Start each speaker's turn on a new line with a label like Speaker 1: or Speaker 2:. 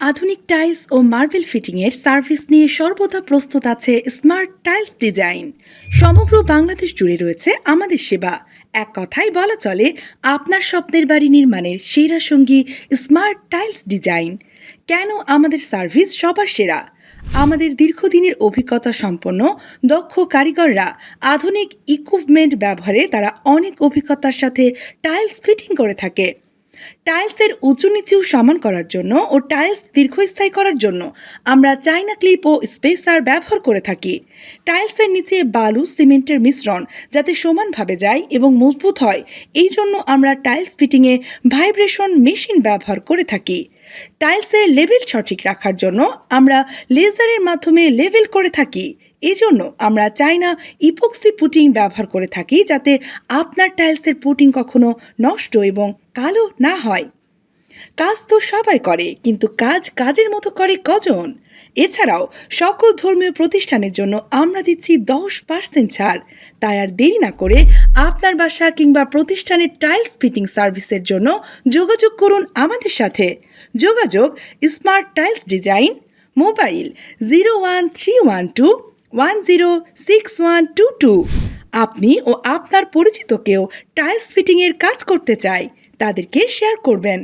Speaker 1: আধুনিক টাইলস ও মার্বেল ফিটিংয়ের সার্ভিস নিয়ে সর্বদা প্রস্তুত আছে স্মার্ট টাইলস ডিজাইন। সমগ্র বাংলাদেশ জুড়ে রয়েছে আমাদের সেবা। এক কথায় বলা চলে, আপনার স্বপ্নের বাড়ি নির্মাণের সেরা সঙ্গী স্মার্ট টাইলস ডিজাইন। কেন আমাদের সার্ভিস সবার সেরা? আমাদের দীর্ঘদিনের অভিজ্ঞতা সম্পন্ন, দক্ষ কারিগররা আধুনিক ইকুইপমেন্ট ব্যবহারে তারা অনেক অভিজ্ঞতার সাথে টাইলস ফিটিং করে থাকে। টাইলসের উঁচু নিচু সমান করার জন্য ও টাইলস দীর্ঘস্থায়ী করার জন্য আমরা চাইনা ক্লিপ ও স্পেসার ব্যবহার করে থাকি। টাইলসের নিচে বালু, সিমেন্টের মিশ্রণ যাতে সমানভাবে যায় এবং মজবুত হয়, এই জন্য আমরা টাইলস ফিটিংয়ে ভাইব্রেশন মেশিন ব্যবহার করে থাকি। টাইলসের লেভেল সঠিক রাখার জন্য আমরা লেজারের মাধ্যমে লেভেল করে থাকি। এজন্য আমরা চাইনা ইপক্সি পুটিং ব্যবহার করে থাকি যাতে আপনার টাইলসের পুটিং কখনো নষ্ট এবং কালো না হয়। কাজ তো সবাই করে, কিন্তু কাজ কাজের মতো করে কজন? এছাড়াও, সকল ধর্মীয় প্রতিষ্ঠানের জন্য আমরা দিচ্ছি দশ পার্সেন্ট ছাড়। তাই আর দেরি না করে আপনার বাসা কিংবা প্রতিষ্ঠানের টাইলস ফিটিং সার্ভিসের জন্য যোগাযোগ করুন আমাদের সাথে। যোগাযোগ smart tiles design mobile zero one three one two one zero six one two two আপনি ও আপনার পরিচিত কেউ টাইলস ফিটিংয়ের কাজ করতে চায়, তাদেরকে শেয়ার করবেন।